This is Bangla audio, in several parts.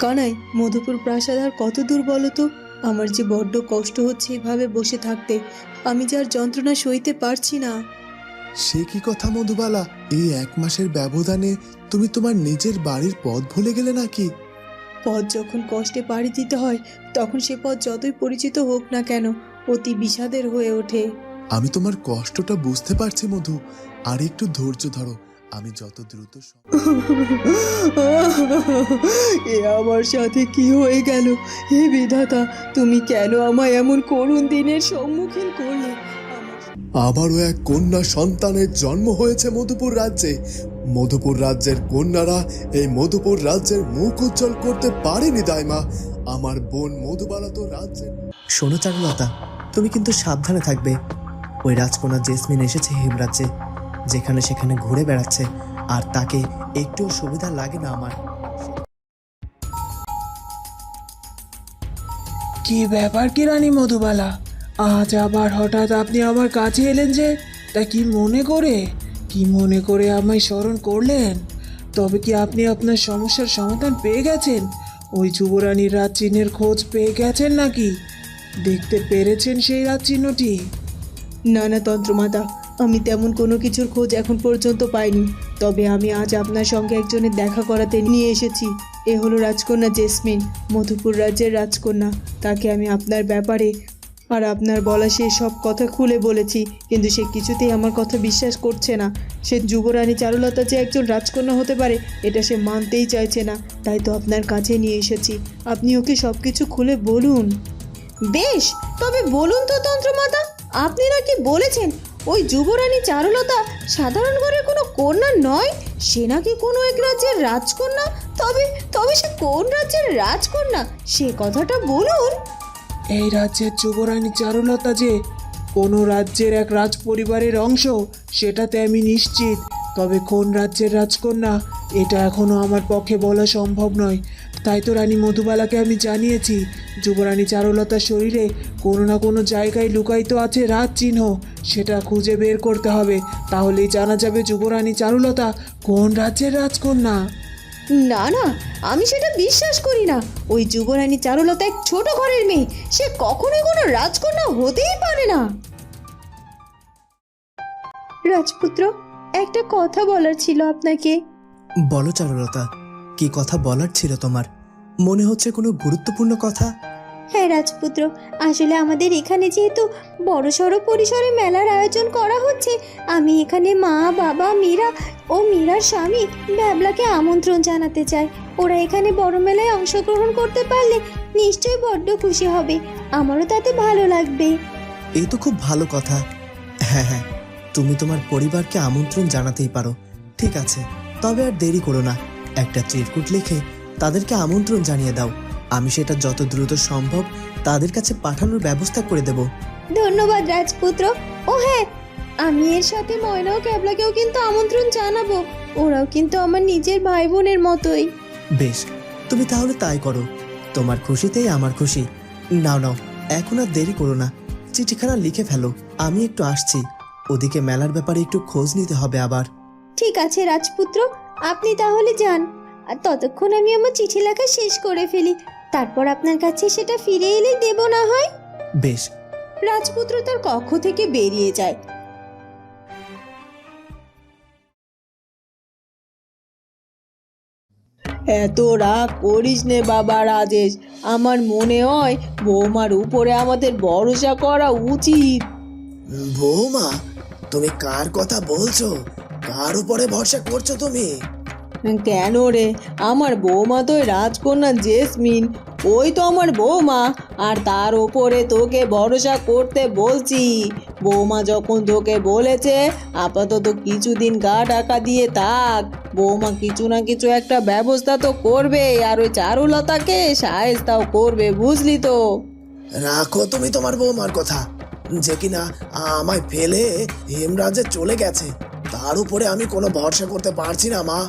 কানাই মধুপুর প্রাসাদ আর কত দূর বলো তো? আমার যে বড্ড কষ্ট হচ্ছে এভাবে বসে থাকতে। আমি যার যন্ত্রণা সইতে পারছি না। সে কি কথা মধুবালা? এই এক মাসের ব্যবধানে তুমি তোমার নিজের বাড়ির পথ ভুলে গেলে নাকি? পথ যখন কষ্টে পাড়ি দিতে হয় তখন সে পথ যতই পরিচিত হোক না কেন অতি বিষাদের হয়ে ওঠে। আমি তোমার কষ্টটা বুঝতে পারছি মধু। আর একটু ধৈর্য ধরো। আমি যত দ্রুত এ আমার সাথে কি হয়ে গেল? হে বিধাতা তুমি কেন আমায় এমন করুণ দিনের সম্মুখীন করলে? আবারও এক কন্যা সন্তানের জন্ম হয়েছে মধুপুর রাজ্যে। মধুপুর রাজ্যের কন্যারা এই মধুপুর রাজ্যের মুখ উজ্জ্বল করতে পারেনি দাইমা। আমার বোন মধুবালা তো রাজ্যের শোনো চারুলতা তুমি কিন্তু সাবধানে থাকবে। ওই রাজকন্যা জেসমিন এসেছে হেমরাজ্যে। যেখানে সেখানে ঘুরে বেড়াচ্ছে আর তাকে একটু সুবিধা লাগে না আমার। কি ব্যাপার কি রানী মধুবালা? আজ আবার হঠাৎ আপনি আমার কাছে এলেন যে তা কি মনে করে? কি মনে করে আমায় স্মরণ করলেন? তবে কি আপনি আপনার সমস্যার সমাধান পেয়ে গেছেন? ওই যুবরানীর রাত চিহ্নের খোঁজ পেয়ে গেছেন নাকি? দেখতে পেরেছেন সেই রাত চিহ্নটি না না তন্ত্রমাতা আমি তেমন কোনো কিছুর খোঁজ এখন পর্যন্ত পাইনি। তবে আমি আজ আপনার সঙ্গে একজনের দেখা করাতে নিয়ে এসেছি। এ হলো রাজকন্যা জেসমিন, মধুপুর রাজ্যের রাজকন্যা। তাকে আমি আপনার ব্যাপারে আর আপনার বলা সে সব কথা খুলে বলেছি, কিন্তু সে কিছুতেই আমার কথা বিশ্বাস করছে না। সে যুবরানী চারুলতা যে একজন রাজকন্যা হতে পারে, এটা সে মানতেই চাইছে না। তাই তো আপনার কাছে নিয়ে এসেছি। আপনি ওকে সব কিছু খুলে বলুন। বেশ, তবে বলুন তো তন্ত্রমাতা, আপনি নাকি বলেছেন ওই যুবরানী চারুলতা সাধারণ ঘরের কোনো কন্যা নয়? সে নাকি কোনো এক রাজ্যের রাজকন্যা? তবে তবে সে কোন রাজ্যের রাজকন্যা? সে কথাটা বলুন। এই রাজ্যের যুবরানী চারুলতা যে কোনো রাজ্যের এক রাজ পরিবারের অংশ, সেটাতে আমি নিশ্চিত। তবে কোন রাজ্যের রাজকন্যা, এটা এখনও আমার পক্ষে বলা সম্ভব নয়। তাই তো রানী মধুবালাকে আমি জানিয়েছি যুবরানী চারুলতার শরীরে কোনো না কোনো জায়গায় লুকায়িত আছে রাজ চিহ্ন সেটা খুঁজে বের করতে হবে। তাহলেই জানা যাবে যুবরানী চারুলতা কোন রাজ্যের রাজকন্যা। না না আমি সেটা বিশ্বাস করি না। ওই যুবরানী চারুলতা এক ছোট ঘরের মেয়ে সে কখনোই কোনো রাজকন্যা হতেই পারে না। রাজপুত্র একটা কথা বলার ছিল আপনাকে। বলো চারুলতা কি কথা বলার ছিল তোমার? মনে হচ্ছে কোনো গুরুত্বপূর্ণ কথা? হ্যাঁ রাজপুত্র আসলে আমাদের এখানে যেহেতু বড় সড়ো পরিসরে মেলার আয়োজন করা হচ্ছে আমি এখানে মা বাবা মীরা ও মীরার স্বামী ব্যাবলাকে আমন্ত্রণ জানাতে চাই। ওরা এখানে বড় মেলায় অংশগ্রহণ করতে পারলে নিশ্চয়ই বড্ড খুশি হবে। আমারও তাতে ভালো লাগবে। এই তো খুব ভালো কথা। হ্যাঁ হ্যাঁ তুমি তোমার পরিবারকে আমন্ত্রণ জানাতেই পারো। ঠিক আছে তবে আর দেরি করো না। একটা চিরকুট লিখে তাদেরকে আমন্ত্রণ জানিয়ে দাও। আমি সেটা যত দ্রুত সম্ভব তাদের কাছে পাঠানোর ব্যবস্থা করে দেব। ধন্যবাদ রাজপুত্র। ও হ্যাঁ আমি এর সাথে ময়না ও ক্যাবলাকেও কিন্তু আমন্ত্রণ জানাব। ওরাও কিন্তু আমার নিজের ভাই বোনের মতোই। বেশ তুমি তাহলে তাই করো। তোমার খুশিতেই আমার খুশি। নাও নাও এখন আর দেরি করো না। চিঠিখানা লিখে ফেলো আমি একটু আসছি। ওদিকে মেলার ব্যাপারে একটু খোঁজ নিতে হবে আবার। ঠিক আছে রাজপুত্র। আপনি তাহলে যান। আর ততক্ষণ আমি আমার চিঠি লেখা শেষ করে ফেলি। তারপর আপনার কাছে সেটা ফিরে এলে দেব না হয়? বেশ। রাজপুত্র তার কক্ষ থেকে বেরিয়ে যায়। এত রাগ করিস নে বাবা রাজেশ। আমার মনে হয় বৌমার উপরে আমাদের ভরসা করা উচিত। বৌমা তুমি কার কথা বলছো? কার উপরে ভরসা করছ তুমি? কেন রে? আমার বৌমা তো রাজকন্যা জেসমিন। ওই তো আমার বৌমা। আর তার ওপরে তোকে ভরসা করতে বলছি। বৌমা যখন তোকে বলেছে আপাতত কিছুদিন গা ঢাকা দিয়ে থাক। বৌমা কিছু না কিছু একটা ব্যবস্থা তো করবে আর ওই চারুলতাকে সাহেস্তাও করবে বুঝলি তো? রাখো তুমি তোমার বৌমার কথা। যে কিনা আমায় ফেলে হেমরাজে চলে গেছে। তার উপরে আমি কোনো ভরসা করতে পারছি না, মা।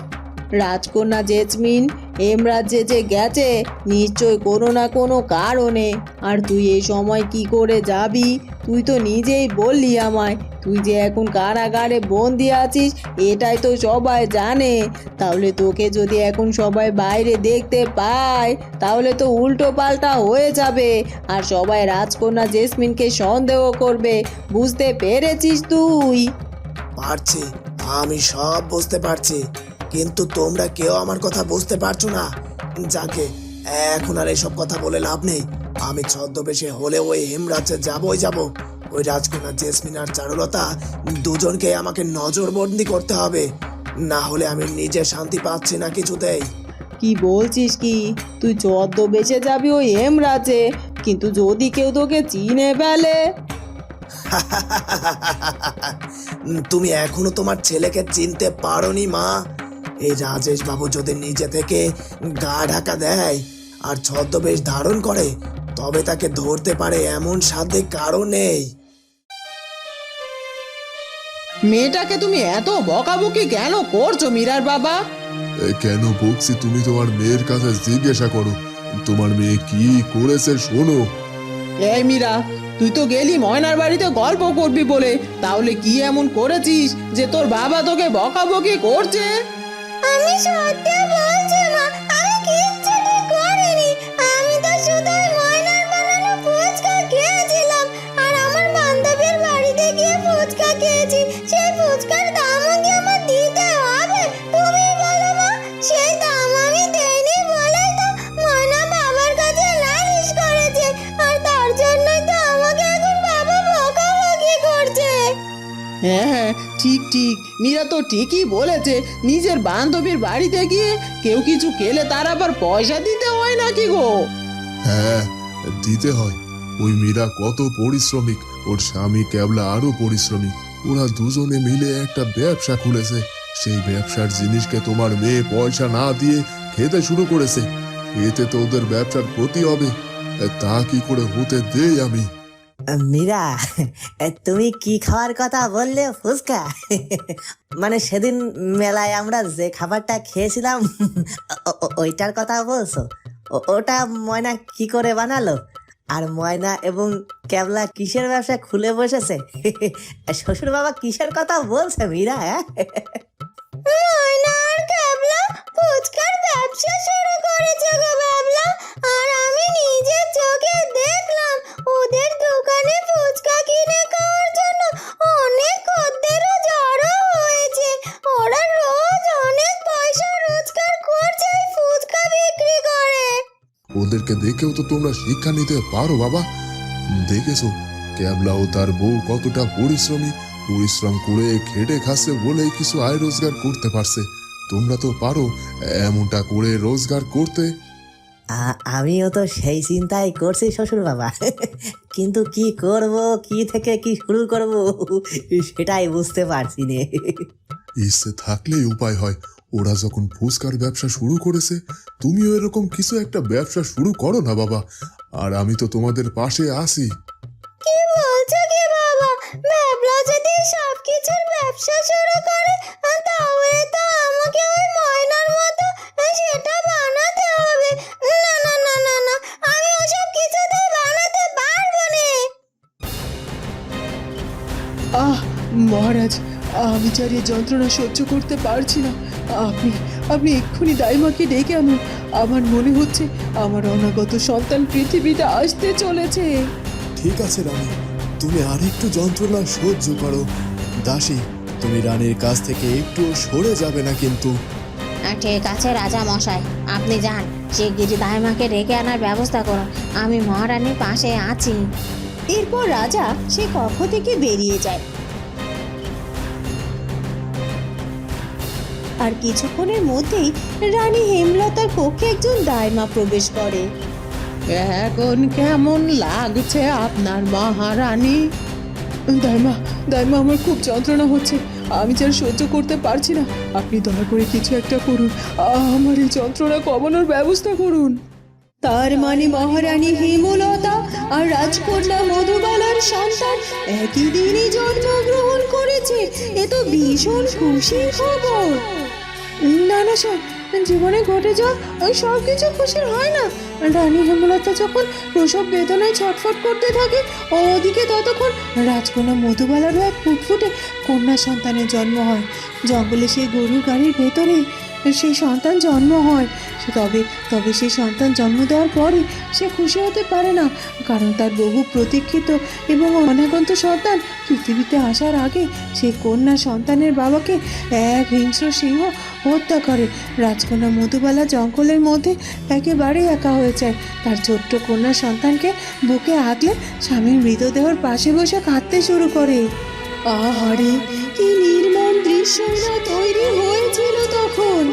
রাজকন্যা জেসমিন হেমরাজ্যে যে গেছে, নিশ্চয় কোনো না কোনো কারণে। আর তুই এই সময় কি করে যাবি? তুই তো নিজেই বললি আমায়, তুই যে এখন কারাগারে বন্দি আছিস, এটাই তো সবাই জানে। তাহলে তোকে যদি এখন সবাই বাইরে দেখতে পায়, তাহলে তো উল্টো পাল্টা হয়ে যাবে। আর সবাই রাজকন্যা জেসমিনকে সন্দেহ করবে, বুঝতে পেরেছিস তুই? পারছি আমি সব বুঝতে পারছি, কিন্তু তোমরা কেউ আমার কথা বুঝতে পারছ না। যাকে, এখন আর এসব কথা বলে লাভ নেই। আমি ছদ্মবেশে হলে ওই হেমরাজ্যে যাবই যাব। ওই রাজকন্যা জেসমিন আর চারুলতা দুজনকে আমাকে নজরবন্দি করতে হবে। না হলে আমি নিজে শান্তি পাচ্ছি না কিছুতেই। কি বলছিস কি? তুই বেঁচে যাবি ওই হেমরাজে কিন্তু যদি কেউ তোকে চিনে ফেলে তুমি এখনও তোমার ছেলেকে চিনতে পারোনি মা। এই রাজেশ বাবু যদি নিজে থেকে গা ঢাকা দেয় আর ছদ্মবেশ ধারণ করে তবে তাকে ধরতে পারে এমন সাধ্যে কারও নেই। মেয়েটাকে তুমি এত বকাবকি কেন করছ মীরার বাবা? এ, কেন বকছি তুমি তোমার মেয়ের কাছে জিজ্ঞাসা করো। তোমার মেয়ে কি করেছে শোনো। এই মীরা তুই তো গেলি ময়নার বাড়িতে গল্প করবি বলে। তাহলে কি এমন করেছিস যে তোর বাবা তোকে বকাবকি করছে? আমি সত্যি বলছি হ্যাঁ হ্যাঁ ঠিক ঠিক। মীরা তো ঠিকই বলেছে, নিজের বান্ধবীর বাড়িতে গিয়ে কেউ কিছু খেলে তার আবার পয়সা দিতে হয় নাকি গো? হ্যাঁ দিতে হয়। ওই মীরা কত পরিশ্রমিক, ওর স্বামী আরও পরিশ্রমিক। ওরা দুজনে মিলে একটা ব্যবসা খুলেছে। সেই ব্যবসার জিনিসকে তোমার মেয়ে পয়সা না দিয়ে খেতে শুরু করেছে। এতে তো ওদের ব্যবসার ক্ষতি হবে। তা কি করে হতে দেই আমি? মীরা তুমি কি খাওয়ার কথা বললে ফুচকা? মানে সেদিন মেলায় আমরা যে খাবারটা খেয়েছিলাম ওইটার কথা বলছো? ওটা ময়না কি করে বানালো? আর ময়না এবং ক্যাবলা কিসের ব্যবসা খুলে বসেছে? শ্বশুর বাবা কিসের কথা বলছে মীরা হ্যাঁ? ব্যবসা শুরু করেছে আর আমি নিজের চোখে দেখলাম, ওদের ওদেরকে দেখেও তো তোমরা শিক্ষা নিতে পারো বাবা। দেখেছ ক্যাবলা ও তার বউ কতটা পরিশ্রমী। পরিশ্রম করে খেটে খাচ্ছে বলেই কিছু আয় রোজগার করতে পারছে। তোমরা তো পারো এমনটা করে রোজগার করতে। আমিও তো সেই চিন্তাই করছি শ্বশুর বাবা কিন্তু কি করব কি থেকে কি শুরু করব সেটাই বুঝতে পারছি নে। ইচ্ছে থাকলেই উপায় হয়। ওরা যখন ফুচকার ব্যবসা শুরু করেছে তুমিও এরকম কিছু একটা ব্যবসা শুরু করো না বাবা। আর আমি তো তোমাদের পাশে আছি। কি বলছো কি বাবা? ব্যাবলা যদি সব ব্যবসা শুরু করে তাহলে তো আমাকে ওই ময়নার মতো সেটা বানাতে হবে। না না না না না আমি ওসব কিছুতেই বানাতে পারব না। আহ মহারাজ আমি যার এই যন্ত্রণা সহ্য করতে পারছি না। আপনি আপনি এক্ষুনি দাইমাকে ডেকে আনুন। আমার মনে হচ্ছে আমার অনাগত সন্তান পৃথিবীতে আসতে চলেছে। ঠিক আছে রানী। তুমি আরেকটু যন্ত্রণা সহ্য করো। দাসী তুমি রানীর কাছ থেকে একটু সরে যাবে না কিন্তু। ঠিক আছে রাজা মশাই। আপনি যান। শিগগিরই দাইমাকে ডেকে আনার ব্যবস্থা করুন। আমি মহারানীর পাশে আছি। এরপর রাজা সে কক্ষ থেকে বেরিয়ে যায়। আর কিছুক্ষণের মধ্যেই রানী হেমলতার কক্ষে একজন দায়মা প্রবেশ করে। এখন কেমন লাগছে আপনার মহারানী? দাইমা দাইমা আমার খুব যন্ত্রণা হচ্ছে। আমি যার সহ্য করতে পারছি না। আপনি দয়া করে কিছু একটা করুন। আমার এই যন্ত্রণা কমানোর ব্যবস্থা করুন। তার মানে মহারানী হেমলতা আর রাজকন্যা মধুবালার সন্তান একই দিনই জন্মগ্রহণ করেছে। এ তো ভীষণ খুশির খবর। না না স্যার, জীবনে ঘটে যাওয়া ওই সব কিছু খুশির হয় না। রানী হেমলতা যখন প্রসব বেদনায় ছটফট করতে থাকে ওদিকে ততক্ষণ রাজকন্যা মধুবালারও এক ফুটফুটে কন্যা সন্তানের জন্ম হয়। জঙ্গলে সেই গরুর গাড়ির ভেতরেই সেই সন্তান জন্ম হয়। তবে তবে সেই সন্তান জন্ম দেওয়ার পরে সে খুশি হতে পারে না, কারণ তার বহু প্রতীক্ষিত এবং অনাগন্ত সন্তান পৃথিবীতে আসার আগে সেই কন্যা সন্তানের বাবাকে এক হিংস্র সিংহ হত্যা করে। রাজকন্যা মধুবালা জঙ্গলের মধ্যে একেবারেই একা হয়ে যায়। তার ছোট্ট কন্যা সন্তানকে বুকে আগলে স্বামীর মৃতদেহর পাশে বসে কাঁদতে শুরু করে। আহারে, কি নির্মম দৃশ্য তৈরি হয়েছিল তখন।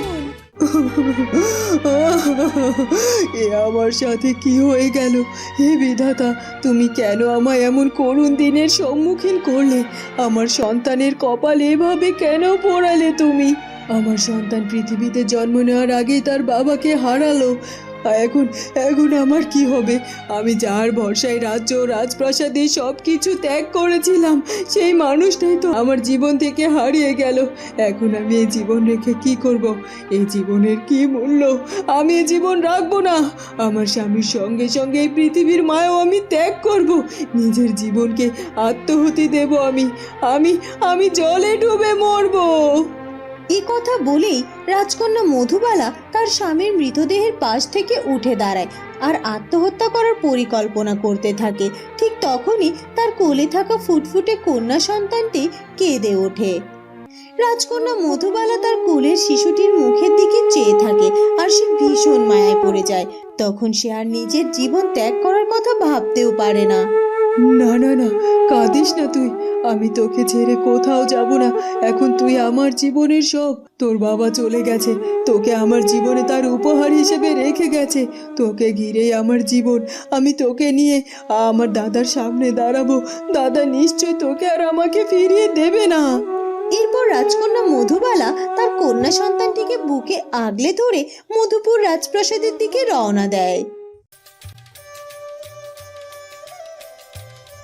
এ আমার সাথে কি হয়ে গেল? হে বিধাতা, তুমি কেন আমায় এমন করুণ দিনের সম্মুখীন করলে? আমার সন্তানের কপাল এভাবে কেন পোড়ালে তুমি? আমার সন্তান পৃথিবীতে জন্ম নেওয়ার আগেই তার বাবাকে হারালো। এখন এখন আমার কি হবে? আমি যার ভরসায় রাজ্য, রাজপ্রাসাদে সব কিছু ত্যাগ করেছিলাম, সেই মানুষটাই তো আমার জীবন থেকে হারিয়ে গেল। এখন আমি এই জীবন রেখে কি করব? এই জীবনের কি মূল্য? আমি এই জীবন রাখব না। আমার স্বামীর সঙ্গে সঙ্গে এই পৃথিবীর মায়াও আমি ত্যাগ করব। নিজের জীবনকে আত্মহতি দেব আমি। আমি আমি জলে ডুবে মরবো। এ কথা বলেই রাজকন্যা মধুবালা তার স্বামীর মৃতদেহের পাশ থেকে উঠে দাঁড়ায় আর আত্মহত্যা করার পরিকল্পনা করতে থাকে। ঠিক তখনই তার কোলে থাকা ফুটফুটে কন্যা সন্তানটি কেঁদে ওঠে। রাজকন্যা মধুবালা তার কোলের শিশুটির মুখের দিকে চেয়ে থাকে আর সে ভীষণ মায়ায় পড়ে যায়। তখন সে আর নিজের জীবন ত্যাগ করার কথা ভাবতেও পারে না। না না না, কাঁদিস না তুই। আমি তোকে ছেড়ে কোথাও যাব না। এখন তুই আমার জীবনের সব। তোর বাবা চলে গেছে। তোকে আমার জীবনে তার উপহার হিসেবে রেখে গেছে। তোকে ঘিরেই আমার জীবন। আমি তোকে নিয়ে আমার দাদার সামনে দাঁড়াবো। দাদা নিশ্চয় তোকে আর আমাকে ফিরিয়ে দেবে না। এরপর রাজকন্যা মধুবালা তার কন্যা সন্তানটিকে বুকে আগলে ধরে মধুপুর রাজপ্রাসাদের দিকে রওনা দেয়।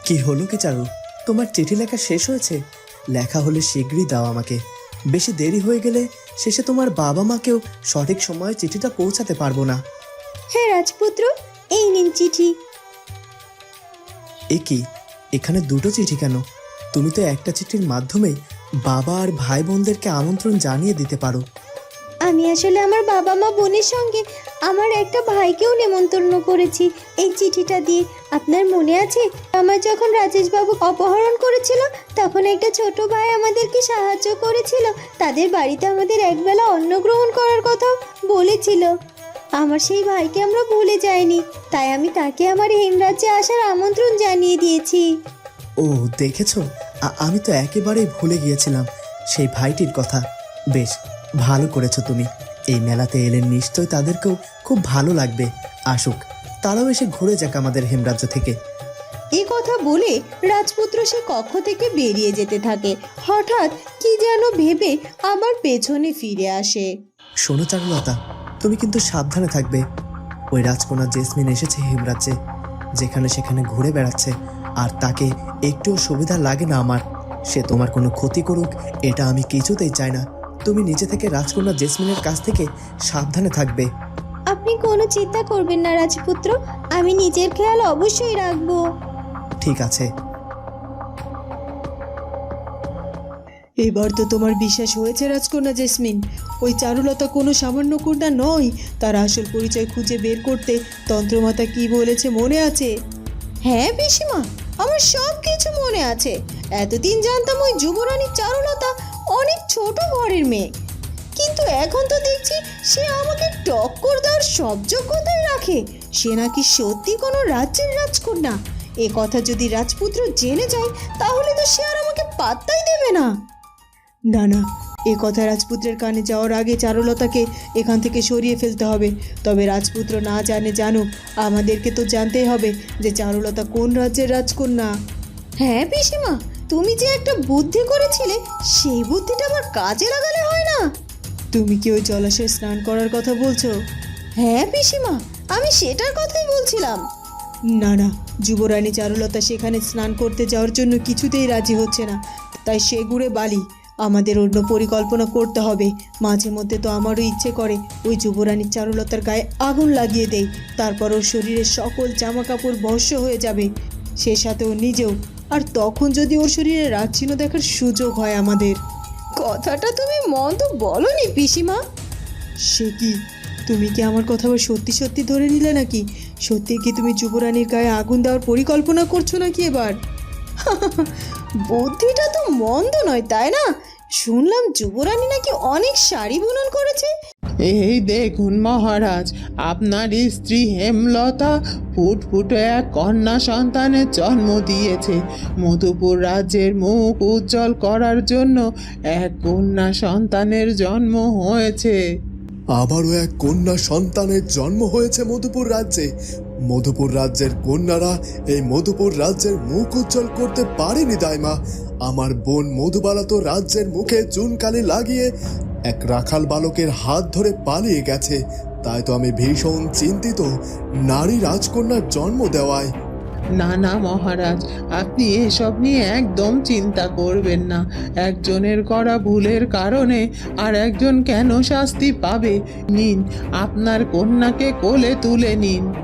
কি হলো কি চারু? তোমার চিঠি লেখা শেষ হয়েছে? লেখা হলে শীঘ্রই দাও আমাকে। বেশি দেরি হয়ে গেলে শেষে তোমার বাবা মাকেও সঠিক সময়ে চিঠিটা পৌঁছাতে পারব না। হ্যাঁ রাজপুত্র এই নিন চিঠি। এ কি? এখানে দুটো চিঠি কেন? তুমি তো একটা চিঠির মাধ্যমেই বাবা আর ভাই বোনদেরকে আমন্ত্রণ জানিয়ে দিতে পারো। আমি আসলে আমার বাবা মা বোনের সঙ্গে আমার একটা ভাইকেও নেমন্তন্ন করেছি। এই চিঠিটা দিয়ে আপনার মনে আছে? আমার যখন রাজেশবাবু অপহরণ করেছিল, তখন একটা ছোট ভাই আমাদেরকে সাহায্য করেছিল। তাদের বাড়িতে আমাদের একবেলা অন্ন গ্রহণ করার কথা বলেছিল। আমার সেই ভাইকে আমরা ভুলে যাইনি, তাই আমি তাকে আমার হেমরাজ্যে আসার আমন্ত্রণ জানিয়ে দিয়েছি। ও, দেখেছ? আমি তো একেবারেই ভুলে গিয়েছিলাম সেই ভাইটির কথা। বেশ, ভালো করেছ তুমি। এই মেলাতে এলে নিশ্চয় তাদেরকেও খুব ভালো লাগবে। আসুক। তারাও এসে ঘুরে যাক আমাদের হেমরাজ্য থেকে। এ কথা বলে রাজপুত্র সে কক্ষ থেকে বেরিয়ে যেতে থাকে। হঠাৎ কি যেন ভেবে আবার পেছনে ফিরে আসে। শোনো চারুলতা তুমি কিন্তু সাবধানে থাকবে। ওই রাজকন্যা জেসমিন এসেছে হেমরাজ্যে যেখানে সেখানে ঘুরে বেড়াচ্ছে। আর তাকে একটুও সুবিধা লাগে না আমার। সে তোমার কোনো ক্ষতি করুক এটা আমি কিছুতেই চাই না। তুমি নিজে থেকে রাজকন্যা জেসমিনের কাছ থেকে সাবধানে থাকবে। আপনি কোনো চিন্তা করবেন না রাজপুত্র। আমি নিজের খেয়াল অবশ্যই রাখব। ঠিক আছে। এবার তো তোমার বিশ্বাস হয়েছে রাজকন্যা জেসমিন। ওই চারুলতা কোনো সামান্য কন্যা নয়। তার আসল পরিচয় খুঁজে বের করতে তন্ত্রমাতা কি বলেছে মনে আছে? হ্যাঁ পিসিমা আমার সব কিছু মনে আছে। এতদিন জানতাম ওই যুবরানী চারুলতা অনেক ছোট ঘরের মেয়ে। এখন তো দেখছি সে আমাকে টক্কর দেওয়ার সব যোগ্যতাই রাখে। সে নাকি সত্যি কোনো রাজ্যের রাজকন্যা। এ কথা যদি রাজপুত্র জেনে যায়, তাহলে তো সে আর আমাকে পাত্তাই দেবে না। না না, এ কথা রাজপুত্রের কানে যাওয়ার আগে চারুলতাকে এখান থেকে সরিয়ে ফেলতে হবে। তবে রাজপুত্র না জানে জানুক, আমাদেরকে তো জানতেই হবে যে চারুলতা কোন রাজ্যের রাজকন্যা। হ্যাঁ পিসিমা, তুমি যে একটা বুদ্ধি করেছিলে, সেই বুদ্ধিটা আমার কাজে লাগালে হয় না। তুমি কি ওই জলাশয়ে স্নান করার কথা বলছো? হ্যাঁ পিসিমা আমি সেটার কথাই বলছিলাম। না না যুবরানী চারুলতা সেখানে স্নান করতে যাওয়ার জন্য কিছুতেই রাজি হচ্ছে না। তাই সে গুড়ে বালি। আমাদের অন্য পরিকল্পনা করতে হবে। মাঝে মধ্যে তো আমারও ইচ্ছে করে ওই যুবরানীর চারুলতার গায়ে আগুন লাগিয়ে দেই। তারপর ওর শরীরের সকল জামা কাপড় ভস্য হয়ে যাবে। সে সাথে ও নিজেও। আর তখন যদি ওর শরীরে রাজচিহ্ন দেখার সুযোগ হয় আমাদের। কথাটা তুমি মন্দ বলনি পিসিমা। সে কি? তুমি কি আমার কথা আবার সত্যি সত্যি ধরে নিলে নাকি? সত্যি কি তুমি যুবরানীর গায়ে আগুন দেওয়ার পরিকল্পনা করছ নাকি এবার? বুদ্ধিটা তো মন্দ নয় তাই না? শুনলাম যুবরানী নাকি অনেক শাড়ি বুনন করেছে। এই দেখুন মহারাজ, আপনার স্ত্রী হেমলতা ফুটফুটে এক কন্যা সন্তানের জন্ম দিয়েছে। মধুপুর রাজ্যের মুখ উজ্জ্বল করার জন্য এক কন্যা সন্তানের জন্ম হয়েছে। আবারও এক কন্যা সন্তানের জন্ম হয়েছে মধুপুর রাজ্যে। মধুপুর রাজ্যের কন্যারা এই মধুপুর রাজ্যের মুখ উজ্জ্বল করতে পারেনি, দাইমা। আমার বোন মধুবালা তো রাজ্যের মুখে চুনকালি লাগিয়ে এক রাখাল বালকের হাত ধরে পালিয়ে গেছে। তাই তো আমি ভীষণ চিন্তিত। নারী রাজকন্যার জন্ম দেওয়ায়। না না, মহারাজ, আপনি এসব নিয়ে একদম চিন্তা করবেন না। একজনের করা ভুলের কারণে আর একজন কেন শাস্তি পাবে? নিন, আপনার কন্যাকে কোলে তুলে নিন।